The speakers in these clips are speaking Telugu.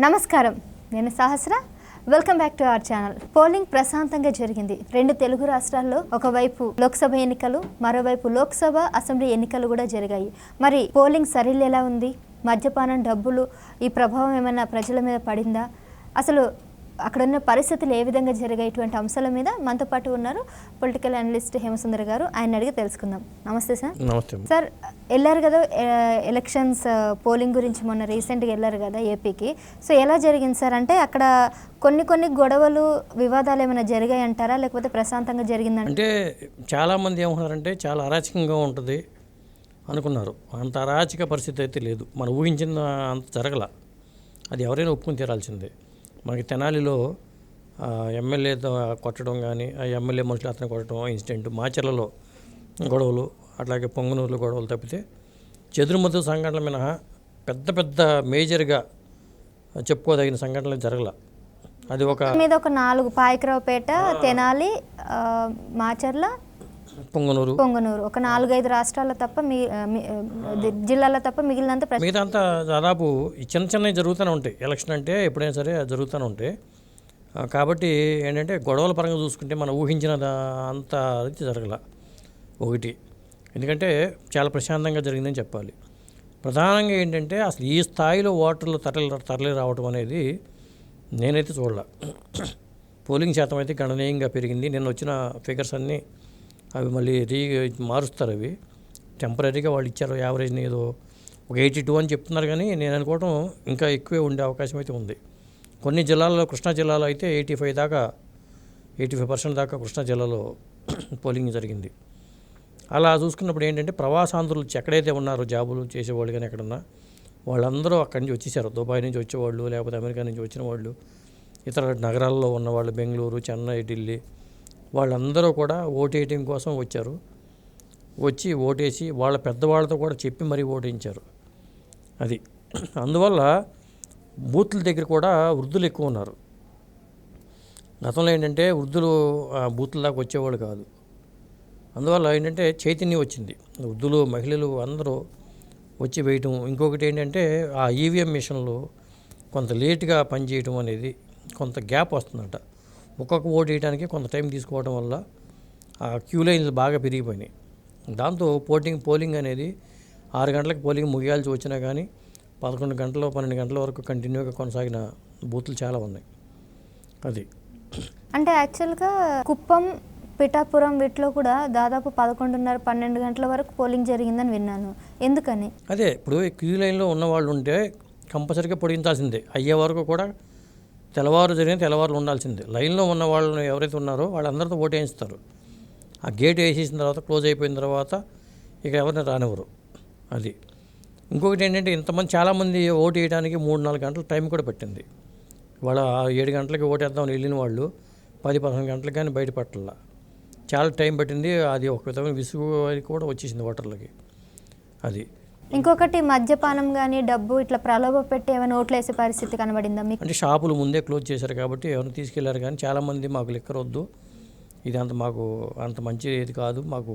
నమస్కారం. నేను Sahasra. Welcome back to our channel polling ప్రశాంతంగా జరిగింది. రెండు తెలుగు రాష్ట్రాల్లో ఒకవైపు లోక్సభ ఎన్నికలు మరోవైపు లోక్సభ అసెంబ్లీ ఎన్నికలు కూడా జరిగాయి. మరి పోలింగ్ సరిల్ ఎలా ఉంది? మద్యపానం డబ్బులు ఈ ప్రభావం ఏమైనా ప్రజల మీద పడిందా? అసలు అక్కడున్న పరిస్థితులు ఏ విధంగా జరిగాయి ఇటువంటి అంశాల మీద మనతో పాటు ఉన్నారు పొలిటికల్ అనలిస్ట్ హేమసుందర్ గారు. ఆయన అడిగి తెలుసుకుందాం. నమస్తే సార్. నమస్తే. సార్ వెళ్ళారు కదా ఎలక్షన్స్ పోలింగ్ గురించి మొన్న రీసెంట్గా వెళ్ళారు కదా ఏపీకి. సో ఎలా జరిగింది సార్? అంటే అక్కడ కొన్ని కొన్ని గొడవలు వివాదాలు ఏమైనా జరిగాయి అంటారా లేకపోతే ప్రశాంతంగా జరిగిందంట? అంటే చాలామంది ఏమన్నారంటే చాలా అరాచకంగా ఉంటుంది అనుకున్నారు. అంత అరాచక పరిస్థితి అయితే లేదు. మనం ఊహించిన అంత జరగల. అది ఎవరైనా ఒప్పుకొని తీరాల్సిందే. మనకి తెనాలిలో ఎమ్మెల్యేతో కొట్టడం కానీ ఆ ఎమ్మెల్యే మనుషులు అతను కొట్టడం ఇన్సిడెంట్ మాచర్లలో గొడవలు అట్లాగే పొంగనూరులో గొడవలు తప్పితే చెదురుమద్దు సంఘటనల మినహా పెద్ద పెద్ద మేజర్గా చెప్పుకోదగిన సంఘటనలు జరగల. అది ఒక మీద ఒక నాలుగు పాయకరావుపేట తెనాలి మాచర్ల పొంగనూరు. పొంగనూరు. ఒక నాలుగైదు రాష్ట్రాల తప్ప మీ ఆ, మీ- ఆ, ది- జిల్లాల తప్ప మిగిలినంత మిగతా అంతా దాదాపు ఈ చిన్న చిన్నవి జరుగుతూనే ఉంటాయి. ఎలక్షన్ అంటే ఎప్పుడైనా సరే అది జరుగుతూనే ఉంటాయి. కాబట్టి ఏంటంటే గొడవల పరంగా చూసుకుంటే మనం ఊహించిన అంత రీతి జరగల. ఒకటి. ఎందుకంటే చాలా ప్రశాంతంగా జరిగిందని చెప్పాలి. ప్రధానంగా ఏంటంటే అసలు ఈ స్థాయిలో ఓటర్లు తరలి తరలి రావడం అనేది నేనైతే చూడలే. పోలింగ్ శాతం అయితే గణనీయంగా పెరిగింది. నిన్న వచ్చిన ఫిగర్స్ అన్నీ అవి మళ్ళీ రీ మారుస్తారు అవి. టెంపరీగా వాళ్ళు ఇచ్చారు యావరేజ్ ఏదో ఒక ఎయిటీ టూ అని చెప్తున్నారు కానీ నేను అనుకోవడం ఇంకా ఎక్కువే ఉండే అవకాశం అయితే ఉంది. కొన్ని జిల్లాల్లో కృష్ణా జిల్లాలో అయితే ఎయిటీ ఫైవ్ దాకా ఎయిటీ ఫైవ్ పర్సెంట్ దాకా కృష్ణా జిల్లాలో పోలింగ్ జరిగింది. అలా చూసుకున్నప్పుడు ఏంటంటే ప్రవాసాంధ్రులు ఎక్కడైతే ఉన్నారో జాబులు చేసేవాళ్ళు కానీ ఎక్కడన్నా వాళ్ళందరూ అక్కడి నుంచి వచ్చేసారు. దుబాయ్ నుంచి వచ్చేవాళ్ళు లేకపోతే అమెరికా నుంచి వచ్చిన వాళ్ళు ఇతర నగరాల్లో ఉన్నవాళ్ళు బెంగళూరు చెన్నై ఢిల్లీ వాళ్ళందరూ కూడా ఓటేయటం కోసం వచ్చారు. వచ్చి ఓటేసి వాళ్ళ పెద్దవాళ్ళతో కూడా చెప్పి మరీ ఓటించారు అది. అందువల్ల బూత్ల దగ్గర కూడా వృద్ధులు ఎక్కువ ఉన్నారు. గతంలో ఏంటంటే వృద్ధులు ఆ బూత్ల దాకా వచ్చేవాళ్ళు కాదు. అందువల్ల ఏంటంటే చైతన్యం వచ్చింది. వృద్ధులు మహిళలు అందరూ వచ్చి వేయటం. ఇంకొకటి ఏంటంటే ఆ ఈవీఎం మిషన్లు కొంత లేటుగా పనిచేయటం అనేది కొంత గ్యాప్ వస్తుందట. ఒక్కొక్క ఓటు వేయడానికి కొంత టైం తీసుకోవడం వల్ల ఆ క్యూ లైన్లు బాగా పెరిగిపోయినాయి. దాంతో పోటింగ్ పోలింగ్ అనేది ఆరు గంటలకు పోలింగ్ ముగియాల్సి వచ్చినా కానీ పదకొండు గంటలు పన్నెండు గంటల వరకు కంటిన్యూగా కొనసాగిన బూతులు చాలా ఉన్నాయి. అది. అంటే యాక్చువల్గా కుప్పం పిఠాపురం వీటిలో కూడా దాదాపు పదకొండున్నర పన్నెండు గంటల వరకు పోలింగ్ జరిగిందని విన్నాను. ఎందుకని? అదే ఇప్పుడు క్యూ లైన్లో ఉన్న వాళ్ళు ఉంటే కంపల్సరీగా పొడిగించాల్సిందే. అయ్యే వరకు కూడా తెల్లవారు జరిగిన తెల్లవారులు ఉండాల్సిందే. లైన్లో ఉన్న వాళ్ళు ఎవరైతే ఉన్నారో వాళ్ళందరితో ఓటు వేయిస్తారు ఆ గేట్ వేసేసిన తర్వాత క్లోజ్ అయిపోయిన తర్వాత ఇక ఎవరిని రానివ్వరు. అది. ఇంకొకటి ఏంటంటే ఇంతమంది చాలామంది ఓటు వేయడానికి మూడు నాలుగు గంటల టైం కూడా పట్టింది. వాళ్ళ ఏడు గంటలకి ఓటేద్దామని వెళ్ళిన వాళ్ళు పది పదకొండు గంటలకు కానీ బయటపట్టాల చాలా టైం పట్టింది. అది ఒక విధమైన విసుగు కూడా వచ్చేసింది ఓటర్లకి. అది. ఇంకొకటి మద్యపానం కానీ డబ్బు ఇట్లా ప్రలోభ పెట్టి ఏమైనా ఓట్లేసే వేసే పరిస్థితి కనబడిందా మీకు? అంటే షాపులు ముందే క్లోజ్ చేశారు కాబట్టి ఎవరిని తీసుకెళ్ళారు కానీ చాలామంది మాకు లిక్కర్ వద్దు ఇది అంత మాకు అంత మంచి ఇది కాదు. మాకు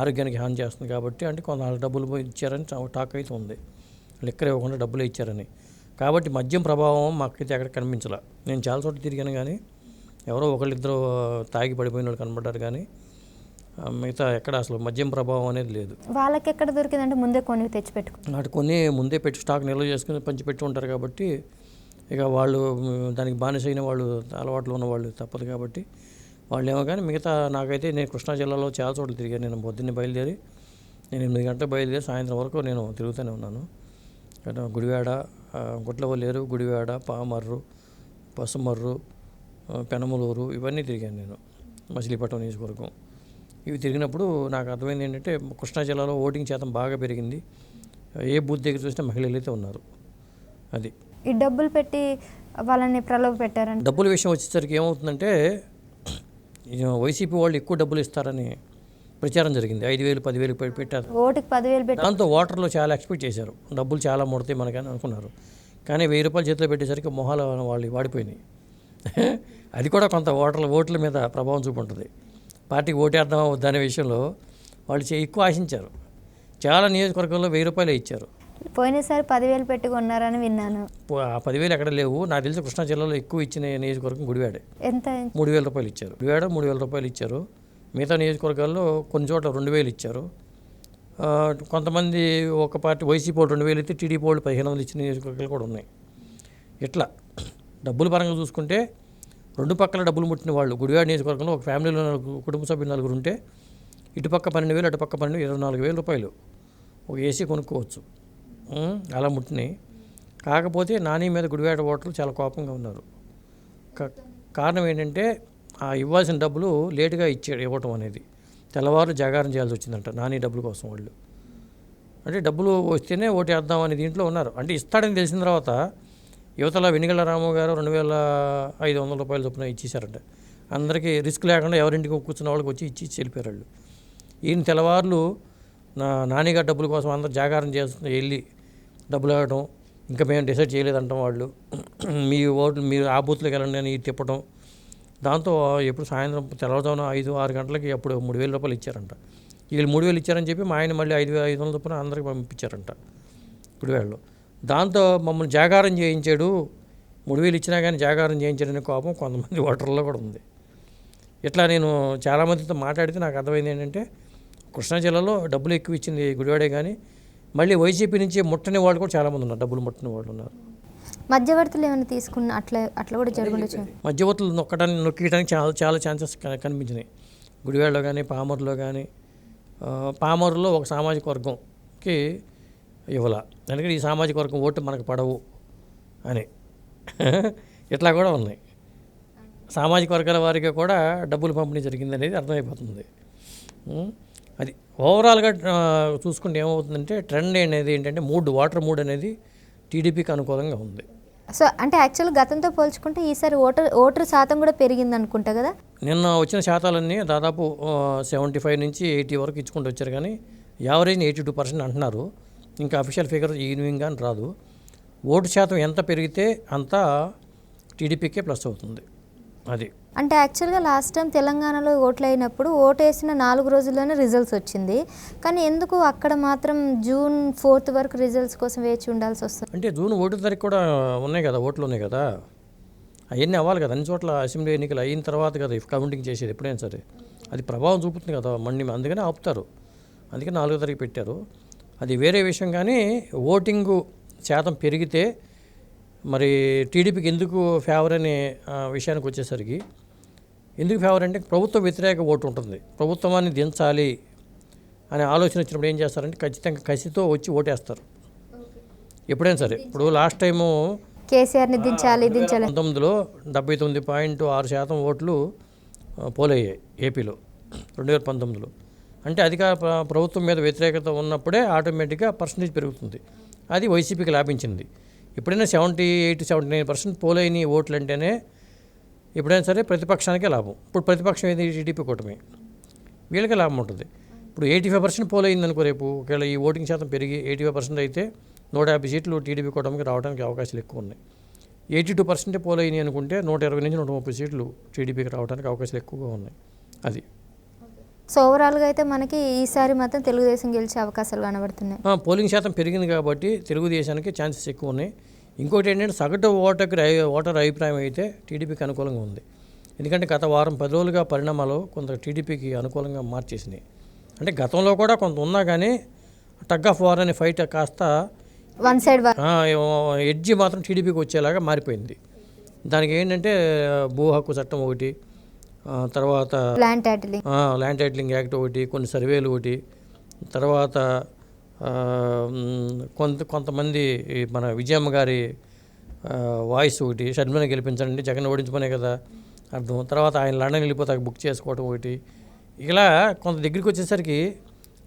ఆరోగ్యానికి హాని చేస్తుంది కాబట్టి అంటే కొంత నాలుగు డబ్బులు పోయి ఇచ్చారని టాక్ అయితే ఉంది. లిక్కర్ ఇవ్వకుండా డబ్బులు ఇచ్చారని. కాబట్టి మద్యం ప్రభావం మాకైతే ఎక్కడ కనిపించలే. నేను చాలా చోట్ల తిరిగాను కానీ ఎవరో ఒకళ్ళిద్దరు తాగి పడిపోయిన వాళ్ళు కనబడ్డారు కానీ మిగతా ఎక్కడ అసలు మద్యం ప్రభావం అనేది లేదు. వాళ్ళకి ఎక్కడ దొరికిందంటే ముందే కొని తెచ్చి పెట్టుకో నాటి కొన్ని ముందే పెట్టి స్టాక్ నిల్వ చేసుకుని పంచి పెట్టి ఉంటారు కాబట్టి ఇక వాళ్ళు దానికి బానిసైన వాళ్ళు అలవాట్లు ఉన్న వాళ్ళు తప్పదు కాబట్టి వాళ్ళు ఏమో కానీ మిగతా నాకైతే నేను కృష్ణా జిల్లాలో చాలా చోట్ల తిరిగాను. నేను పొద్దున్నే బయలుదేరి నేను ఎనిమిది గంటలకు బయలుదేరి సాయంత్రం వరకు నేను తిరుగుతూనే ఉన్నాను. గుడివాడ గుట్లవల్లేరు గుడివాడ పామర్రు పసుమర్రు పెనమలూరు ఇవన్నీ తిరిగాను నేను. మచిలీపట్నం నియోజకవర్గం. ఇవి తిరిగినప్పుడు నాకు అర్థమైంది ఏంటంటే కృష్ణా జిల్లాలో ఓటింగ్ శాతం బాగా పెరిగింది. ఏ బూత్ దగ్గర చూసినా మహిళలు అయితే ఉన్నారు. అది. ఈ డబ్బులు పెట్టి వాళ్ళని ప్రలోభ పెట్టారంట. డబ్బుల విషయం వచ్చేసరికి ఏమవుతుందంటే వైసీపీ వాళ్ళు ఎక్కువ డబ్బులు ఇస్తారని ప్రచారం జరిగింది. ఐదు వేలు పదివేలు పెట్టారు. ఓటుకి పదివేలు పెట్టి దాంతో ఓటర్లు చాలా ఎక్స్పెక్ట్ చేశారు. డబ్బులు చాలా ముడతాయి మనకని అనుకున్నారు. కానీ వెయ్యి రూపాయలు చేతిలో పెట్టేసరికి మొహాలు వాళ్ళు వాడిపోయినాయి. అది కూడా కొంత ఓటర్ల ఓట్ల మీద ప్రభావం చూపుంటుంది. పార్టీకి ఓటేద్దామా వద్దనే విషయంలో వాళ్ళు ఎక్కువ ఆశించారు. చాలా నియోజకవర్గాల్లో వెయ్యి రూపాయలే ఇచ్చారు. పోయినసారి పదివేలు పెట్టి కొన్నారని విన్నాను. ఆ పదివేలు ఎక్కడ లేవు. నాకు తెలిసి కృష్ణా జిల్లాలో ఎక్కువ ఇచ్చిన నియోజకవర్గం గుడివాడే. ఎంత? మూడు వేల రూపాయలు ఇచ్చారు. గుడివాడ మూడు వేల రూపాయలు ఇచ్చారు. మిగతా నియోజకవర్గాల్లో కొన్ని చోట్ల రెండు వేలు ఇచ్చారు. కొంతమంది ఒక పార్టీ వైసీపీ వాళ్ళు రెండు వేలు ఇస్తే టీడీపీ వాళ్ళు పదిహేను వందలు ఇచ్చిన నియోజకవర్గాలు కూడా ఉన్నాయి. ఇట్లా. డబ్బుల పరంగా చూసుకుంటే రెండు పక్కల డబ్బులు ముట్టిన వాళ్ళు గుడివాడ నియోజకవర్గంలో ఒక ఫ్యామిలీలో నలుగురు కుటుంబ సభ్యులు నలుగురు ఉంటే ఇటుపక్క పన్నెండు వేలు అటుపక్క పన్నెండు ఇరవై నాలుగు వేల రూపాయలు. ఒక ఏసీ కొనుక్కోవచ్చు. అలా ముట్టినాయి. కాకపోతే నాని మీద గుడివాడ ఓటర్లు చాలా కోపంగా ఉన్నారు. కారణం ఏంటంటే ఆ ఇవ్వాల్సిన డబ్బులు లేటుగా ఇచ్చాడు ఇవ్వటం అనేది. తెల్లవారు జాగారం చేయాల్సి వచ్చిందంట నాని డబ్బుల కోసం వాళ్ళు. అంటే డబ్బులు వస్తేనే ఓటు వేద్దాం అనే దీంట్లో ఉన్నారు. అంటే ఇస్తాడని తెలిసిన తర్వాత యువతల వెనిగళ్ళ రాము గారు రెండు వేల ఐదు వందల రూపాయల చొప్పున ఇచ్చేశారంట. అందరికీ రిస్క్ లేకుండా ఎవరింటికి కూర్చున్న వాళ్ళకి వచ్చి ఇచ్చి వెళ్ళిపోయారు వాళ్ళు. ఈయన తెల్లవారులు నా నానిగారి డబ్బుల కోసం అందరు జాగారం చేస్తున్న వెళ్ళి డబ్బులు ఆడటం ఇంకా మేము డిసైడ్ చేయలేదంటాం వాళ్ళు. మీ ఓట్లు మీరు ఆ బూత్లోకి వెళ్ళండి అని తిప్పటం. దాంతో ఎప్పుడు సాయంత్రం తెల్లవారుజామున ఐదు ఆరు గంటలకి అప్పుడు మూడు వేల రూపాయలు ఇచ్చారంట. వీళ్ళు మూడు వేలు ఇచ్చారని చెప్పి మా ఆయన మళ్ళీ ఐదు ఐదు వందల చొప్పున అందరికి పంపించారంట. గుడివాడలో. దాంతో మమ్మల్ని జాగారం చేయించాడు. మూడు వేలు ఇచ్చినా కానీ జాగారం చేయించాడనే కోపం కొంతమంది ఓటర్లో కూడా ఉంది. ఇట్లా నేను చాలామందితో మాట్లాడితే నాకు అర్థమైంది ఏంటంటే కృష్ణా జిల్లాలో డబ్బులు ఎక్కువ ఇచ్చింది గుడివాడే కానీ మళ్ళీ వైసీపీ నుంచి ముట్టని వాళ్ళు కూడా చాలామంది ఉన్నారు. డబ్బులు ముట్టని వాళ్ళు ఉన్నారు. మధ్యవర్తులు ఏమైనా తీసుకున్న అట్లా అట్లా కూడా జరుగుండొచ్చు మధ్యవర్తులు నొక్కడానికి నొక్కియడానికి చాలా చాలా ఛాన్సెస్ కనిపించినాయి. గుడివాడలో కానీ పామరులో కానీ పామరులో ఒక సామాజిక వర్గంకి ఇవ్వాల. ఎందుకంటే ఈ సామాజిక వర్గం ఓటు మనకు పడవు అని. ఇట్లా కూడా ఉన్నాయి సామాజిక వర్గాల వారికి కూడా డబ్బులు పంపిణీ జరిగింది అనేది అర్థమైపోతుంది? అది ఓవరాల్గా చూసుకుంటే ఏమవుతుందంటే ట్రెండ్ అనేది ఏంటంటే మూడ్ వాటర్ మూడ్ అనేది టీడీపీకి అనుకూలంగా ఉంది. సో అంటే యాక్చువల్ గతంతో పోల్చుకుంటే ఈసారి ఓటర్ ఓటర్ శాతం కూడా పెరిగింది అనుకుంటా కదా? నిన్న వచ్చిన శాతాలన్నీ దాదాపు సెవెంటీ ఫైవ్ నుంచి ఎయిటీ వరకు ఇచ్చుకుంటూ వచ్చారు కానీ యావరేజ్ ఎయిటీ టూ పర్సెంట్ అంటున్నారు. ఇంకా అఫీషియల్ ఫిగర్ ఈవినింగ్ అని రాదు. ఓటు శాతం ఎంత పెరిగితే అంత టీడీపీకే ప్లస్ అవుతుంది. అది. అంటే యాక్చువల్గా లాస్ట్ టైం తెలంగాణలో ఓట్లు అయినప్పుడు ఓటు వేసిన నాలుగు రోజుల్లోనే రిజల్ట్స్ వచ్చింది. కానీ ఎందుకు అక్కడ మాత్రం జూన్ ఫోర్త్ వరకు రిజల్ట్స్ కోసం వేచి ఉండాల్సి వస్తుంది? అంటే జూన్ ఒకటో తారీఖు కూడా ఉన్నాయి కదా ఓట్లు ఉన్నాయి కదా. అవన్నీ అవ్వాలి కదా అన్ని చోట్ల అసెంబ్లీ ఎన్నికలు అయిన తర్వాత కదా ఇఫ్ కౌంటింగ్ చేసేది ఎప్పుడైనా సరే. అది ప్రభావం చూపుతుంది కదా మండి అందుకనే ఆపుతారు. అందుకే నాలుగో తారీఖు పెట్టారు. అది వేరే విషయం కానీ ఓటింగు శాతం పెరిగితే మరి టీడీపీకి ఎందుకు ఫేవర్ అనే విషయానికి వచ్చేసరికి ఎందుకు ఫేవర్ అంటే ప్రభుత్వ వ్యతిరేక ఓటు ఉంటుంది. ప్రభుత్వాన్ని దించాలి అనే ఆలోచన వచ్చినప్పుడు ఏం చేస్తారంటే ఖచ్చితంగా కసితో వచ్చి ఓటేస్తారు. ఎప్పుడైనా సరే ఇప్పుడు లాస్ట్ టైము కేసీఆర్ని దించాలి దించాలి. పంతొమ్మిదిలో డెబ్బై తొమ్మిది పాయింట్ ఆరు శాతం ఓట్లు పోలయ్యాయి ఏపీలో. రెండు వేల పంతొమ్మిదిలో. అంటే అధికార ప్రభుత్వం మీద వ్యతిరేకత ఉన్నప్పుడే ఆటోమేటిక్గా పర్సంటేజ్ పెరుగుతుంది. అది వైసీపీకి లాభించింది. ఎప్పుడైనా seventy eight seventy nine percent పోలైన ఓట్లు అంటేనే ఎప్పుడైనా సరే ప్రతిపక్షానికే లాభం. ఇప్పుడు ప్రతిపక్షం ఏది? టీడీపీ కూటమి. వీళ్ళకే లాభం ఉంటుంది. ఇప్పుడు ఎయిటీ ఫైవ్ పర్సెంట్ పోలైంది అయింది అనుకో రేపు ఒకవేళ ఈ ఓటింగ్ శాతం పెరిగి ఎయిటీ ఫైవ్ పర్సెంట్ అయితే నూట యాభై సీట్లు టీడీపీ కూటమికి రావడానికి అవకాశాలు ఎక్కువ ఉన్నాయి. ఎయిటీ టూ పర్సెంటే పోల్ అనుకుంటే నూట ఇరవై నుంచి నూట ముప్పై సీట్లు టీడీపీకి రావడానికి అవకాశాలు ఎక్కువగా ఉన్నాయి. అది. సో ఓవరాల్గా అయితే మనకి ఈసారి మాత్రం తెలుగుదేశం గెలిచే అవకాశాలు కనబడుతున్నాయి. పోలింగ్ శాతం పెరిగింది కాబట్టి తెలుగుదేశానికి ఛాన్సెస్ ఎక్కువ ఉన్నాయి. ఇంకోటి ఏంటంటే సగటు ఓటర్కి ఓటర్ అభిప్రాయం అయితే టీడీపీకి అనుకూలంగా ఉంది. ఎందుకంటే గత వారం పది రోజులుగా పరిణామాలు కొంత టీడీపీకి అనుకూలంగా మార్చేసినాయి. అంటే గతంలో కూడా కొంత ఉన్నా కానీ టగ్ ఆఫ్ వార్ అనే ఫైట్ కాస్త వన్ సైడ్ ఎడ్జి మాత్రం టీడీపీకి వచ్చేలాగా మారిపోయింది. దానికి ఏంటంటే భూ హక్కు చట్టం ఒకటి తర్వాత plan titling land titling act ఒకటి కొన్ని సర్వేలు ఒకటి. తర్వాత కొంత కొంతమంది మన విజయమ్మ గారి వాయిస్ ఒకటి షర్మిలను గెలిపించండి జగన్ ఓడించమనే కదా అర్థం. తర్వాత ఆయన లండన్ వెళ్ళిపోతాక బుక్ చేసుకోవడం ఒకటి. ఇలా కొంత దగ్గరికి వచ్చేసరికి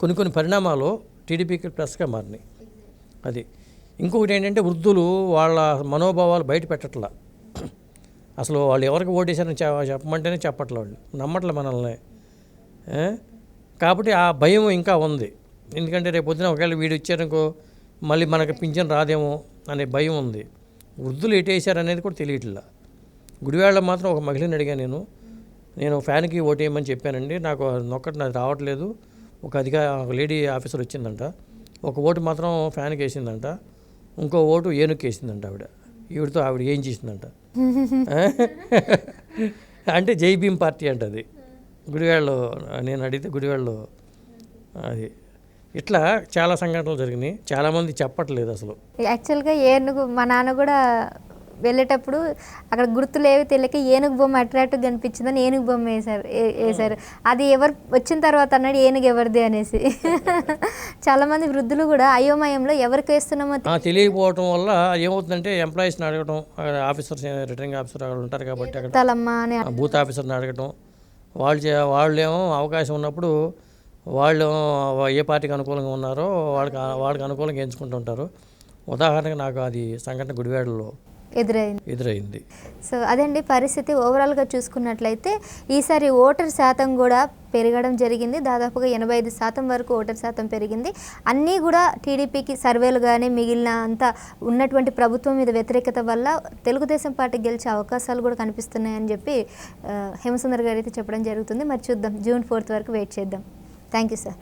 కొన్ని కొన్ని పరిణామాలు టీడీపీకి ప్లస్గా మారినాయి. అది. ఇంకొకటి ఏంటంటే వృద్ధులు వాళ్ళ మనోభావాలు బయట పెట్టట్లా. అసలు వాళ్ళు ఎవరికి ఓటేశారని చెప్పమంటేనే చెప్పట్లే వాళ్ళు. నమ్మట్లే మనల్ని. కాబట్టి ఆ భయం ఇంకా ఉంది. ఎందుకంటే రేపు పొద్దున ఒకవేళ వీడు ఇచ్చారనుకో మళ్ళీ మనకి పింఛన్ రాదేమో అనే భయం ఉంది. వృద్ధులు ఎటేసారు అనేది కూడా తెలియట్లా. గుడివాళ్ళ మాత్రం ఒక మహిళని అడిగాను నేను. నేను ఫ్యాన్కి ఓటేయమని చెప్పానండి. నాకు నొక్కటి నాది రావట్లేదు. ఒక అధికార ఒక లేడీ ఆఫీసర్ వచ్చిందంట. ఒక ఓటు మాత్రం ఫ్యాన్కి వేసిందంట. ఇంకో ఓటు ఏనుక్కి వేసిందంట ఆవిడ. ఈవిడతో ఆవిడ ఏం చేసిందంట? అంటే జై భీమ్ పార్టీ అంట అది గుడివాడలో నేను అడిగితే గుడివాడలో అది. ఇట్లా చాలా సంఘటనలు జరిగినాయి. చాలామంది చెప్పట్లేదు అసలు. యాక్చువల్గా ఏనుగు మా నాన్న కూడా వెళ్ళేటప్పుడు అక్కడ గుర్తులేవి తెలియక ఏనుగు బొమ్మ అట్రాక్టివ్ కనిపించిందని ఏనుగు బొమ్మ వేశారు వేశారు. అది ఎవరు వచ్చిన తర్వాత అన్నాడు ఏనుగు ఎవరిది? అనేసి. చాలామంది వృద్ధులు కూడా అయోమయంలో ఎవరికి వేస్తున్నామో తెలియకపోవటం వల్ల ఏమవుతుందంటే ఎంప్లాయీస్ని అడగటం అక్కడ ఆఫీసర్స్ రిటర్నింగ్ ఆఫీసర్ అక్కడ ఉంటారు కాబట్టి అక్కడ బూత్ ఆఫీసర్ని అడగటం. వాళ్ళు వాళ్ళేమో అవకాశం ఉన్నప్పుడు వాళ్ళు ఏ పార్టీకి అనుకూలంగా ఉన్నారో వాళ్ళకి వాళ్ళకి అనుకూలంగా ఎంచుకుంటూ ఉంటారు. ఉదాహరణకు నాకు అది సంఘటన గుడివాడలో ఎదురైంది. ఎదురైంది. సో అదండి పరిస్థితి. ఓవరాల్గా చూసుకున్నట్లయితే ఈసారి ఓటర్ శాతం కూడా పెరగడం జరిగింది. దాదాపుగా ఎనభై ఐదు శాతం వరకు ఓటర్ శాతం పెరిగింది. అన్నీ కూడా టీడీపీకి సర్వేలు కానీ మిగిలిన అంతా ఉన్నటువంటి ప్రభుత్వం మీద వ్యతిరేకత వల్ల తెలుగుదేశం పార్టీ గెలిచే అవకాశాలు కూడా కనిపిస్తున్నాయని చెప్పి హేమసుందర్ గారు అయితే చెప్పడం జరుగుతుంది. మరి చూద్దాం. జూన్ ఫోర్త్ వరకు వెయిట్ చేద్దాం. Thank you sir.